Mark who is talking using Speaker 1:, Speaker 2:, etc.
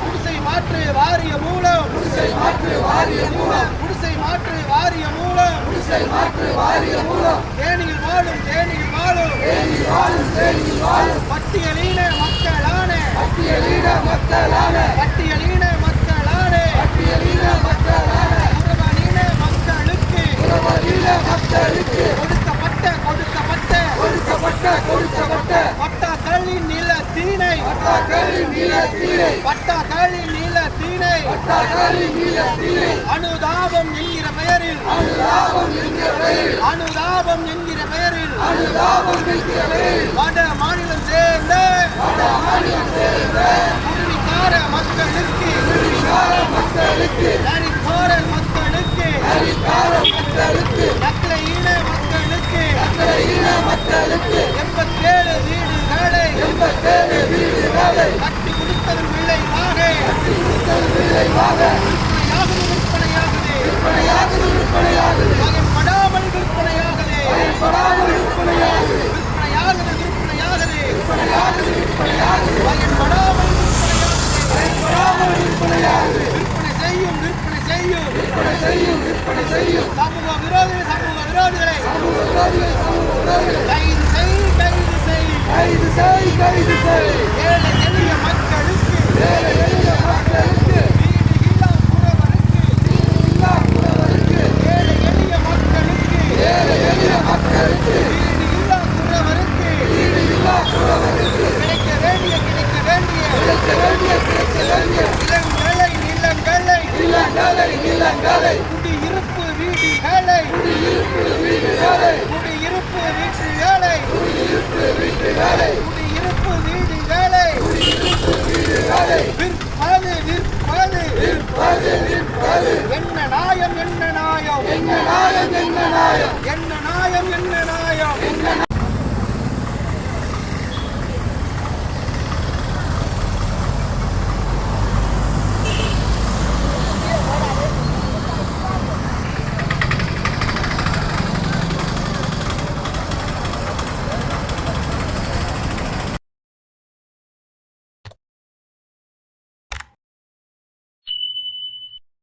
Speaker 1: குடிசை மாற்று வாரிய மூலம். குடிசை மாற்று வாரிய மூலம். குடிசை மாற்று வாரிய மூலம் குடிசை மாற்று வாரிய மூலம் தேனியில் வாழும் தேனியில் வாழும். தேனியில் வாழும் தேனியில் வாழும் பட்டியலீன மக்களான. பட்டியலீன மக்களான. பட்டியலீன மக்களான பட்டியலீன மக்களான உறவலீன மக்களுக்கு. உறவலீன மக்களுக்கு கொடுக்கப்பட்ட கொடுக்கப்பட்ட. கொடுக்கப்பட்ட கொடுக்கப்பட்ட பட்டாக்களின் நிலை. தீனை. பட்டாக்களி நீல தீனை. பட்டாக்களி நீல தீனை பட்டாக்களி நீல தீனை அனுதாபம் என்கிற பெயரில். அனுதாபம் என்கிற பெயரில். அனுதாபம் என்கிற பெயரில் அனுதாபம் என்கிற பெயரில் வட மாநிலம் சேர்ந்த. வட மாநிலம் சேர்ந்த குடிகார மக்களுக்கு. குடிகார மக்களுக்கு நரிக்கார மக்களுக்கு அதிகார மக்களுக்கு. சமூக விரோதிகள் சமூக விரோதிகளை சமூக விரோதிகள். சமூக விரோதிகள் கைது செய் கைது செய். கைது செய் கைது செய். ஏழை இல்லங்களை இல்லங்களை குடியிருப்பு வீடுகளை குடியிருப்பு வீடுகளை குடியிருப்பு வீடுகளை குடியிருப்பு வீடுகளை குடியிருப்பு வீடுகளை குடியிருப்பு வீடுகளை விற்பது விற்பது விற்பது விற்பது என்ன நாயம் என்ன நாயம். என்ன நாயம் என்ன நாயம்.